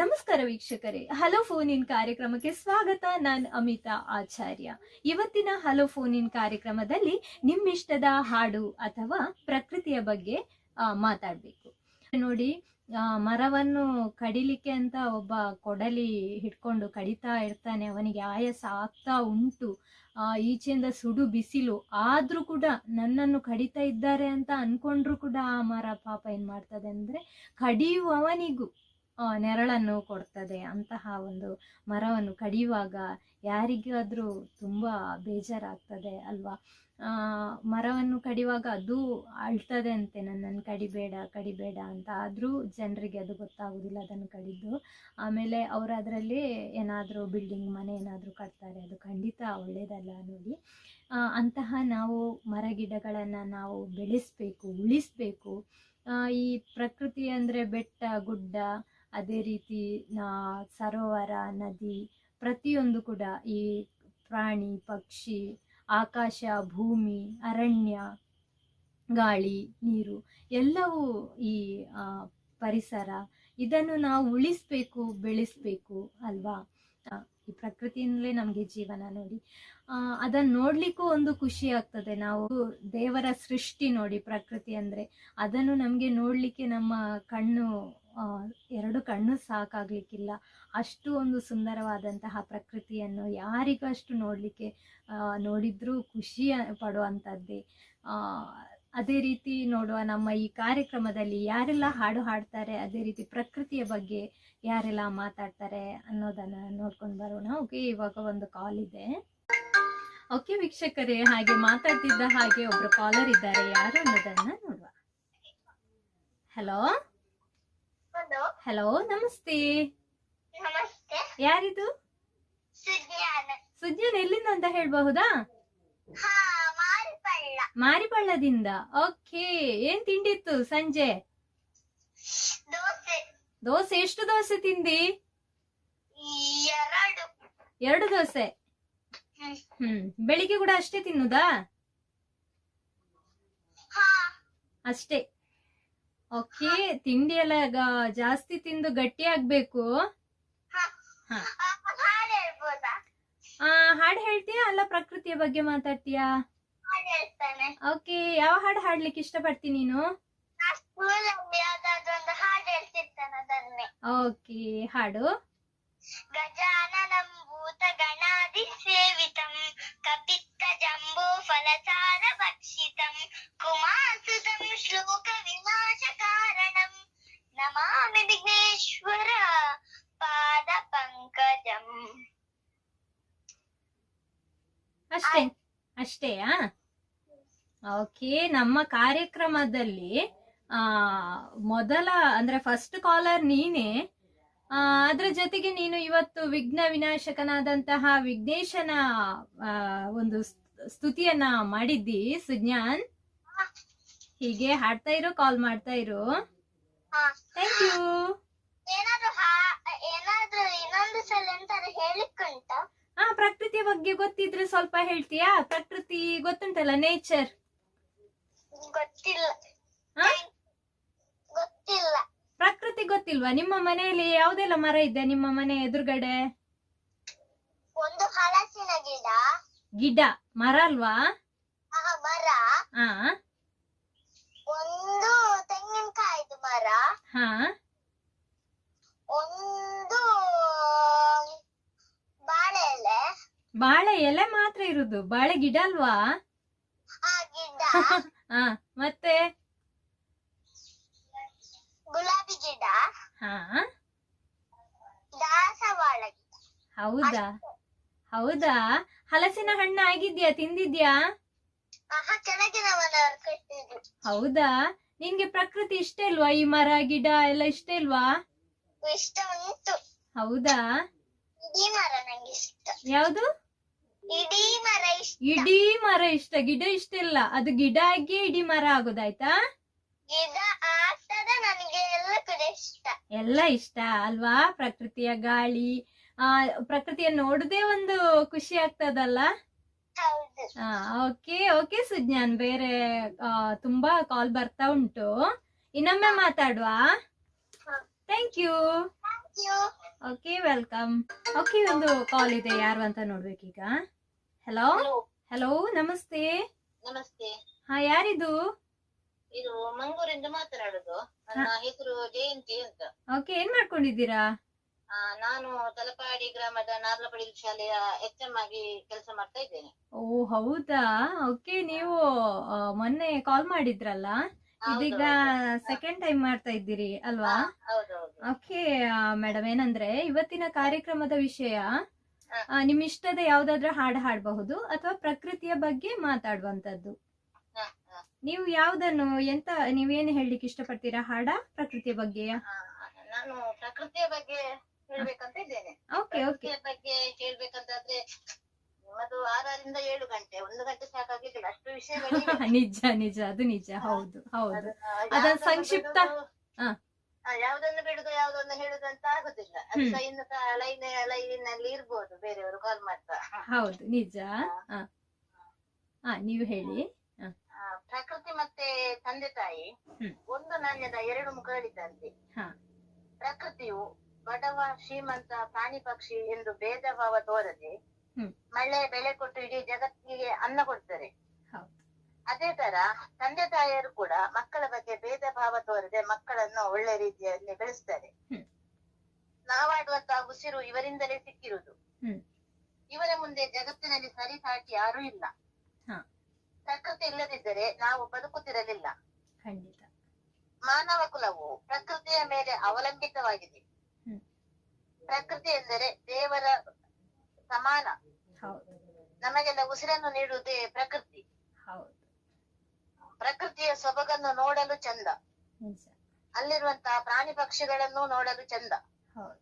ನಮಸ್ಕಾರ ವೀಕ್ಷಕರೇ. Hello phone in ಕಾರ್ಯಕ್ರಮಕ್ಕೆ ಸ್ವಾಗತ. ನಾನು ಅಮಿತಾ ಆಚಾರ್ಯ. ಇವತ್ತಿನ ಹಲೋ ಫೋನ್ ಇನ್ ಕಾರ್ಯಕ್ರಮದಲ್ಲಿ ನಿಮ್ಮಿಷ್ಟದ ಹಾಡು ಅಥವಾ ಪ್ರಕೃತಿಯ ಬಗ್ಗೆ ಮಾತಾಡಬೇಕು. ನೋಡಿ ಮರವನ್ನು ಕಡಿಲಿಕ್ಕೆ ಅಂತ ಒಬ್ಬ ಕೊಡಲಿ ಹಿಡ್ಕೊಂಡು ಕಡಿತಾ ಇರ್ತಾನೆ. ಅವನಿಗೆ ಆಯಾಸ ಆಗ್ತಾ ಉಂಟು. ಈಚೆಯಿಂದ ಸುಡು ಬಿಸಿಲು. ಆದ್ರೂ ಕೂಡ ನನ್ನನ್ನು ಕಡಿತಾ ಇದ್ದಾರೆ ಅಂತ ಅನ್ಕೊಂಡ್ರು ಕೂಡ ಆ ಮರ ಪಾಪ ಏನ್ ಮಾಡ್ತದೆ ಅಂದರೆ, ಕಡಿಯುವವನಿಗೂ ನೆರಳನ್ನು ಕೊಡ್ತದೆ ಅಂತಹ ಒಂದು ಮರವನ್ನು ಕಡಿಯುವಾಗ ಯಾರಿಗಾದರೂ ತುಂಬ ಬೇಜಾರಾಗ್ತದೆ ಅಲ್ವಾ? ಮರವನ್ನು ಕಡಿಯುವಾಗ ಅದು ಅಳ್ತದೆ ಅಂತೆ, ನನ್ನನ್ನು ಕಡಿಬೇಡ ಕಡಿಬೇಡ ಅಂತ. ಆದರೂ ಜನರಿಗೆ ಅದು ಗೊತ್ತಾಗೋದಿಲ್ಲ ಅದನ್ನು ಕಡಿದು. ಆಮೇಲೆ ಅವರು ಅದರಲ್ಲಿ ಏನಾದರೂ ಬಿಲ್ಡಿಂಗ್ ಮನೆ ಏನಾದರೂ ಕಟ್ತಾರೆ, ಅದು ಖಂಡಿತ ಒಳ್ಳೆಯದಲ್ಲ ನೋಡಿ. ಅಂತಹ ನಾವು ಮರಗಿಡಗಳನ್ನು ನಾವು ಬೆಳೆಸಬೇಕು, ಉಳಿಸಬೇಕು. ಈ ಪ್ರಕೃತಿ ಅಂದರೆ ಬೆಟ್ಟ, ಗುಡ್ಡ ಅದೇ ರೀತಿ ಸರೋವರ, ನದಿ, ಪ್ರತಿಯೊಂದು ಕೂಡ ಈ ಪ್ರಾಣಿ, ಪಕ್ಷಿ, ಆಕಾಶ, ಭೂಮಿ, ಅರಣ್ಯ, ಗಾಳಿ, ನೀರು ಎಲ್ಲವೂ ಈ ಪರಿಸರ, ಇದನ್ನು ನಾವು ಉಳಿಸ್ಬೇಕು, ಬೆಳೆಸ್ಬೇಕು ಅಲ್ವಾ? ಈ ಪ್ರಕೃತಿಯಿಂದಲೇ ನಮಗೆ ಜೀವನ ನೋಡಿ. ಅದನ್ನು ನೋಡ್ಲಿಕ್ಕೂ ಒಂದು ಖುಷಿ ಆಗ್ತದೆ. ನಾವು ದೇವರ ಸೃಷ್ಟಿ ನೋಡಿ ಪ್ರಕೃತಿ ಅಂದ್ರೆ ಅದನ್ನು ನಮಗೆ ನೋಡಲಿಕ್ಕೆ ನಮ್ಮ ಕಣ್ಣು ಎರಡು ಕಣ್ಣು ಸಾಕಾಗಲಿಕ್ಕಿಲ್ಲ. ಅಷ್ಟು ಒಂದು ಸುಂದರವಾದಂತಹ ಪ್ರಕೃತಿಯನ್ನು ಯಾರಿಗೂ ಅಷ್ಟು ನೋಡಲಿಕ್ಕೆ ನೋಡಿದರೂ ಖುಷಿ ಪಡುವಂಥದ್ದೇ. ಅದೇ ರೀತಿ ನೋಡುವ ನಮ್ಮ ಈ ಕಾರ್ಯಕ್ರಮದಲ್ಲಿ ಯಾರೆಲ್ಲ ಹಾಡು ಹಾಡ್ತಾರೆ, ಅದೇ ರೀತಿ ಪ್ರಕೃತಿಯ ಬಗ್ಗೆ ಯಾರೆಲ್ಲ ಮಾತಾಡ್ತಾರೆ ಅನ್ನೋದನ್ನು ನೋಡ್ಕೊಂಡು ಬರೋಣ. ಓಕೆ, ಇವಾಗ ಒಂದು ಕಾಲ್ ಇದೆ. ಓಕೆ, ವೀಕ್ಷಕರೇ, ಹಾಗೆ ಮಾತಾಡ್ತಿದ್ದ ಹಾಗೆ ಒಬ್ರು ಕಾಲರ್ ಇದ್ದಾರೆ. ಯಾರು ಅನ್ನೋದನ್ನ ನೋಡುವ. Hello hello. ನಮಸ್ತೆ. ನಮಸ್ತೆ. ಯಾರಿದು? ಸುಜ್ಞಾನ. ಎಲ್ಲಿಂದ ಅಂತ ಹೇಳ್ಬಹುದಾ? ಮಾರಿಪಳ್ಳದಿಂದ. ಓಕೆ ಏನ್ ತಿಂಡಿತ್ತು ಸಂಜೆ? ದೋಸೆ. ಎಷ್ಟು ದೋಸೆ ತಿಂದಿ? ಎರಡು. ದೋಸೆ. ಹ್ಮ್. ಬೆಳಿಗ್ಗೆ ಕೂಡ ಅಷ್ಟೇ ತಿನ್ನುದಾ? ಅಷ್ಟೇ. ಓಕೆ ತಿಂಡಿ ಎಲ್ಲ ಜಾಸ್ತಿ ತಿಂದು ಗಟ್ಟಿ ಆಗ್ಬೇಕು? ಹಾ. ಹಾ. ಆ, ಹಾಡು ಹೇಳ್ಬೋದಾ? ಆ, ಹಾಡ್ ಹೇಳ್ತೀಯಾ ಅಲ್ಲ ಪ್ರಕೃತಿಯ ಬಗ್ಗೆ ಮಾತಾಡ್ತೀಯಾ? ಓಕೆ ಯಾವ ಹಾಡು ಹಾಡ್ಲಿಕ್ಕೆ ಇಷ್ಟಪಡ್ತೀನಿ ನೀನು? ಓಕೆ ಹಾಡು. ಗಜಾನನಂ ಭೂತ ಗಣಾದಿ ಸೇವಿತಂ ಕಪಿತ್ತ ಜಂಬೂ ಫಲಸಾರ ವಿಘ್ನೇಶ್ವರ ಪಾದ ಪಂಕಜಂ. ಅಷ್ಟೇ ಅಷ್ಟೇಯಾ ಓಕೆ ನಮ್ಮ ಕಾರ್ಯಕ್ರಮದಲ್ಲಿ ಆ ಮೊದಲ ಅಂದ್ರೆ ಫಸ್ಟ್ ಕಾಲರ್ ನೀನೇ. ಅದ್ರ ಜೊತೆಗೆ ನೀನು ಇವತ್ತು ವಿಘ್ನ ವಿನಾಶಕನಾದಂತಹ ವಿಘ್ನೇಶನ ಒಂದು ಸ್ತುತಿಯನ್ನ ಮಾಡಿದ್ದಿ ಸುಜ್ಞಾನ್? ಹೀಗೆ ಹಾಡ್ತಾ ಇರು ಕಾಲ್ ಮಾಡ್ತಾ ಇರು. ಥ್ಯಾಂಕ್ ಯು ಆ ಪ್ರಕೃತಿಯ ಬಗ್ಗೆ ಗೊತ್ತಿದ್ರೆ ಸ್ವಲ್ಪ ಹೇಳ್ತೀಯಾ? ಪ್ರಕೃತಿ ಗೊತ್ತುಂಟಲ್ಲ ನೇಚರ್ ಗೊತ್ತಿಲ್ಲ. ಹಾ ಗೊತ್ತಿಲ್ಲ. ಪ್ರಕೃತಿ ಗೊತ್ತಿಲ್ವಾ? ನಿಮ್ಮ ಮನೆಯಲ್ಲಿ ಯಾವ್ದೆಲ್ಲ ಮರ ಇದೆ ನಿಮ್ಮ ಮನೆ ಎದುರುಗಡೆ? ಒಂದು ಹಲಸಿನ ಗಿಡ. ಗಿಡ. ಮರ ಅಲ್ವಾ? ಮರ. ಹಾ ಒಂದು ತೆಂಗಿನಕಾಯಿದು ಮರ. ಹಾ ಒಂದು ಬಾಳೆ ಎಲೆ ಬಾಳೆ ಎಲೆ ಮಾತ್ರ ಇರುದು. ಬಾಳೆ ಗಿಡ ಅಲ್ವಾ? ಹಾ ಮತ್ತೆ? ಗುಲಾಬಿ ಗಿಡ. ಹಾ. ದಾಸವಾಳ ಹೌದಾ? ಹೌದಾ? ಹಲಸಿನ ಹಣ್ಣು ಆಗಿದ್ಯಾ? ತಿಂದಿದ್ಯಾ? ಹೌದಾ? ನಿನ್ಗೆ ಪ್ರಕೃತಿ ಇಷ್ಟ ಇಲ್ವಾ? ಈ ಮರ ಗಿಡ ಎಲ್ಲ ಇಷ್ಟ ಇಲ್ವಾ? ಇಷ್ಟ ಉಂಟು. ಹೌದಾ? ಯಾವುದು? ಇಡೀ ಮರ ಇಷ್ಟ. ಗಿಡ ಇಷ್ಟ ಇಲ್ಲ. ಅದು ಗಿಡ ಆಗಿ ಇಡೀ ಮರ ಆಗೋದಾಯ್ತಾ? ಎಲ್ಲ ಇಷ್ಟ. ಎಲ್ಲ ಇಷ್ಟ ಅಲ್ವಾ? ಪ್ರಕೃತಿಯ ಗಾಳಿ ಆ ಪ್ರಕೃತಿಯ ನೋಡದೆ ಒಂದು ಖುಷಿ ಆಗ್ತದಲ್ಲ? Okay okay Sujnan. ಬೇರೆ ತುಂಬಾ ಕಾಲ್ ಬರ್ತಾ ಉಂಟು. ಇನ್ನೊಮ್ಮೆ ಮಾತಾಡುವ. Thank you okay welcome okay ಒಂದು ಕಾಲ್ ಇದೆ. ಯಾರು ಅಂತ ನೋಡ್ಬೇಕೀಗ? ಹಲೋ ಹಲೋ ನಮಸ್ತೆ. ನಮಸ್ತೆ. ಹಾ ಯಾರಿದು? ಇದು ಮಂಗಳೂರಿಂದ ಮಾತನಾಡುದು. ನನ್ನ ಹೆಸರು ಜಯಂತಿ ಅಂತ. ಓಕೆ ಏನ್ ಮಾಡ್ಕೊಂಡಿದ್ದೀರಾ? ನಾನು ತಲಪಾಡಿ ಗ್ರಾಮದ ನಾರ್ಲಪಡಿ ಶಾಲೆಯ ಎಚ್ ಎಂ ಆಗಿ ಕೆಲಸ ಮಾಡ್ತಾ ಇದ್ದೇನೆ. ಓ ಹೌದಾ? ಓಕೆ ನೀವು ಮೊನ್ನೆ ಕಾಲ್ ಮಾಡಿದ್ರಲ್ಲ? ಇದೀಗ ಸೆಕೆಂಡ್ ಟೈಮ್ ಮಾಡ್ತಾ ಇದ್ದೀರಿ ಅಲ್ವಾ? ಓಕೆ ಮೇಡಮ್ ಏನಂದ್ರೆ ಇವತ್ತಿನ ಕಾರ್ಯಕ್ರಮದ ವಿಷಯ ಆ, ನಿಮ್ ಇಷ್ಟದ ಯಾವ್ದಾದ್ರ ಹಾಡು ಹಾಡಬಹುದು ಅಥವಾ ಪ್ರಕೃತಿಯ ಬಗ್ಗೆ ಮಾತಾಡುವಂತದ್ದು. ನೀವು ಯಾವ್ದನ್ನು ಎಂತ ನೀವೇನು ಹೇಳಲಿಕ್ಕೆ ಇಷ್ಟಪಡ್ತೀರಾ ಹಾಡ ಪ್ರಕೃತಿಯ ಬಗ್ಗೆ? ಆ, ನಾನು ಪ್ರಕೃತಿಯ ಬಗ್ಗೆ ಹೇಳ್ಬೇಕಂತ ಇದ್ದೇನೆ. Okay okay. ಪ್ರಕೃತಿಯ ಬಗ್ಗೆ ಹೇಳ್ಬೇಕಂತಾದ್ರೆ ನಿಮ್ಮದು ಆರರಿಂದ ಏಳು ಗಂಟೆ ಒಂದು ಗಂಟೆ ಸಾಕಾಗಿದ್ದಿಲ್ಲ ಅಷ್ಟು ವಿಷಯ ನಿಜ ನಿಜ ಅದು ನಿಜ. ಹೌದು ಹೌದು. ಅದ ಸಂಕ್ಷಿಪ್ತ ಯಾವ್ದನ್ನು ಬಿಡುದು ಯಾವ್ದನ್ನು ಹೇಳುದು ಅಂತ ಆಗುದಿಲ್ಲ. ಅದು ಹ್ಮ್. ಸಹ ಇನ್ನು ಲೈನ್ ಲೈನಲ್ಲಿ ಇರ್ಬೋದು ಬೇರೆಯವರು ಕಾಲ್ ಮಾಡ್ತಾ. ಹೌದು ನಿಜ. ನೀವು ಹೇಳಿ. ಆ, ಪ್ರಕೃತಿ ಮತ್ತೆ ತಂದೆ ತಾಯಿ. ಒಂದು ನಾಣ್ಯದ ಎರಡು ಮುಖಗಳಿದ್ದಂತೆ. ಹಾ. ಪ್ರಕೃತಿಯು ಬಡವ ಶ್ರೀಮಂತ ಪ್ರಾಣಿ ಪಕ್ಷಿ ಎಂದು ಭೇದ ಭಾವ ತೋರದೆ ಮಳೆ ಬೆಳೆ ಕೊಟ್ಟು ಇಡೀ ಜಗತ್ತಿಗೆ ಅನ್ನ ಕೊಡ್ತಾರೆ ಅದೇ ತರ ತಂದೆ ತಾಯಿಯರು ಕೂಡ ಮಕ್ಕಳ ಬಗ್ಗೆ ಭೇದ ಭಾವ ತೋರದೆ ಮಕ್ಕಳನ್ನು ಒಳ್ಳೆ ರೀತಿಯಲ್ಲಿ ಬೆಳೆಸ್ತಾರೆ. ಹ್ಮ್. ನಾವಾಡುವಂತಹ ಉಸಿರು ಇವರಿಂದಲೇ ಸಿಕ್ಕಿರುವುದು. ಇವರ ಮುಂದೆ ಜಗತ್ತಿನಲ್ಲಿ ಸರಿ ಸಾಟಿ ಯಾರೂ ಇಲ್ಲ. ಪ್ರಕೃತಿ ಇಲ್ಲದಿದ್ದರೆ ನಾವು ಬದುಕುತ್ತಿರಲಿಲ್ಲ. ಖಂಡಿತ. ಮಾನವ ಕುಲವು ಪ್ರಕೃತಿಯ ಮೇಲೆ ಅವಲಂಬಿತವಾಗಿದೆ. ಹ್ಮ್. ಪ್ರಕೃತಿ ಎಂದರೆ ದೇವರ ಸಮಾನ. ನಮಗೆಲ್ಲ ಉಸಿರನ್ನು ನೀಡುವುದೇ ಪ್ರಕೃತಿ. ಹೌದು. ಪ್ರಕೃತಿಯ ಸೊಬಗನ್ನು ನೋಡಲು ಚಂದ. ಅಲ್ಲಿರುವಂತಹ ಪ್ರಾಣಿ ಪಕ್ಷಿಗಳನ್ನು ನೋಡಲು ಚಂದ. ಹೌದು.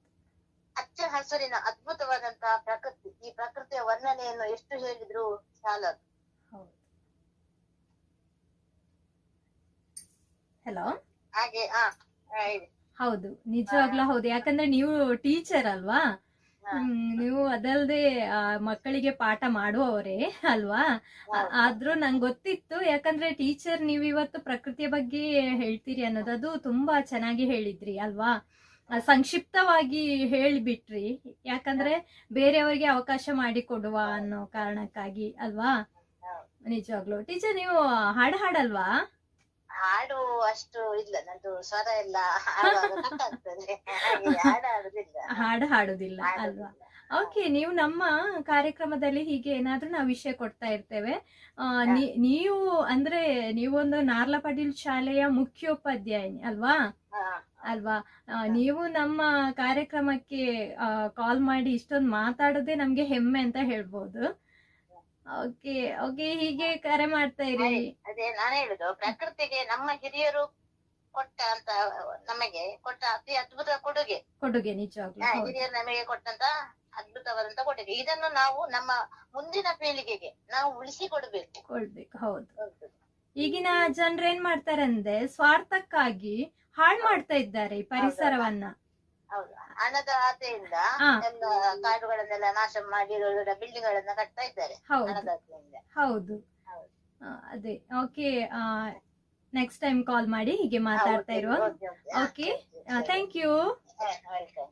ಹಚ್ಚ ಹಸುರಿನ ಅದ್ಭುತವಾದಂತಹ ಪ್ರಕೃತಿ ಈ ಪ್ರಕೃತಿಯ ವರ್ಣನೆಯನ್ನು ಎಷ್ಟು ಹೇಳಿದ್ರು ಸಾಲದು. ಹೌದು. ಹಲೋ ಹಾಗೆ ಹೌದು ನಿಜವಾಗ್ಲೂ ಹೌದು. ಯಾಕಂದ್ರೆ ನೀವು ಟೀಚರ್ ಅಲ್ವಾ? ನೀವು ಅದಲ್ದೆ ಮಕ್ಕಳಿಗೆ ಪಾಠ ಮಾಡುವವರೇ ಅಲ್ವಾ? ಆದ್ರೂ ನಂಗೆ ಗೊತ್ತಿತ್ತು ಯಾಕಂದ್ರೆ ಟೀಚರ್ ನೀವು ಇವತ್ತು ಪ್ರಕೃತಿಯ ಬಗ್ಗೆ ಹೇಳ್ತೀರಿ ಅನ್ನೋದದು ಅದು ತುಂಬಾ ಚೆನ್ನಾಗಿ ಹೇಳಿದ್ರಿ ಅಲ್ವಾ? ಸಂಕ್ಷಿಪ್ತವಾಗಿ ಹೇಳಿಬಿಟ್ರಿ ಯಾಕಂದ್ರೆ ಬೇರೆಯವರಿಗೆ ಅವಕಾಶ ಮಾಡಿಕೊಡುವ ಅನ್ನೋ ಕಾರಣಕ್ಕಾಗಿ ಅಲ್ವಾ? ನಿಜವಾಗ್ಲು. ಟೀಚರ್ ನೀವು ಹಾಡು ಹಾಡಲ್ವಾ? ಹಾಡು ಅಷ್ಟು ಇಲ್ಲ ನಂದು ಸ್ವರ ಎಲ್ಲ ಹಾಡುವಾಗ ಹಾಡು ಹಾಡುದಿಲ್ಲ. ಹಾಡು ಹಾಡುದಿಲ್ಲ ಅಲ್ವಾ? ಓಕೆ ನೀವು ನಮ್ಮ ಕಾರ್ಯಕ್ರಮದಲ್ಲಿ ಹೀಗೆ ಏನಾದ್ರೂ ನಾವು ವಿಷಯ ಕೊಡ್ತಾ ಇರ್ತೇವೆ. ನೀವು ಅಂದ್ರೆ ನೀವೊಂದು ನಾರ್ಲ ಪಾಟೀಲ್ ಶಾಲೆಯ ಮುಖ್ಯೋಪಾಧ್ಯಾಯಿನಿ ಅಲ್ವಾ. ಅಲ್ವಾ? ನೀವು ನಮ್ಮ ಕಾರ್ಯಕ್ರಮಕ್ಕೆ ಕಾಲ್ ಮಾಡಿ ಇಷ್ಟೊಂದು ಮಾತಾಡೋದೇ ನಮ್ಗೆ ಹೆಮ್ಮೆ ಅಂತ ಹೇಳ್ಬೋದು. ಓಕೆ ಓಕೆ ಹೀಗೆ ಕರೆ ಮಾಡ್ತಾ ಇರಿ. ಅದೇ ನಾನು ಹೇಳುದು ಪ್ರಕೃತಿಗೆ ನಮ್ಮ ಹಿರಿಯರು ಕೊಟ್ಟ ಅಂತ ನಮಗೆ ಕೊಟ್ಟ ಅತಿ ಅದ್ಭುತ ಕೊಡುಗೆ. ಕೊಡುಗೆ ನಿಜವಾಗ್ಲೂ ಹೌದು. ಹಿರಿಯರು ನಮಗೆ ಕೊಟ್ಟಂತ ಅದ್ಭುತವಾದಂತ ಕೊಡುಗೆ. ಇದನ್ನು ನಾವು ನಮ್ಮ ಮುಂದಿನ ಪೀಳಿಗೆಗೆ ನಾವು ಉಳಿಸಿ ಕೊಡಬೇಕು ಕೊಡ್ಬೇಕು ಹೌದು. ಈಗಿನ ಜನರು ಏನ್ ಮಾಡ್ತಾರೆ ಅಂದ್ರೆ ಸ್ವಾರ್ಥಕ್ಕಾಗಿ ಹಾಳು ಮಾಡ್ತಾ ಇದ್ದಾರೆ ಈ ಪರಿಸರವನ್ನ. ಹೌದು ಹಣದ ಆಸೆಯಿಂದ. ಎಲ್ಲ ಕಾಡುಗಳನ್ನೆಲ್ಲ ನಾಶ ಮಾಡಿ ದೊಡ್ಡ ಬಿಲ್ಡಿಂಗ್ ಗಳನ್ನ ಕಟ್ತಾ ಇದ್ದಾರೆ ಹಣದ ಆಸೆಯಿಂದ ಹೌದು. ಅದೇ ಓಕೆ ನೆಕ್ಸ್ಟ್ ಟೈಮ್ ಕಾಲ್ ಮಾಡಿ ಹೀಗೆ ಮಾತಾಡ್ತಾ ಇರುವ ಓಕೆ. Thank you welcome.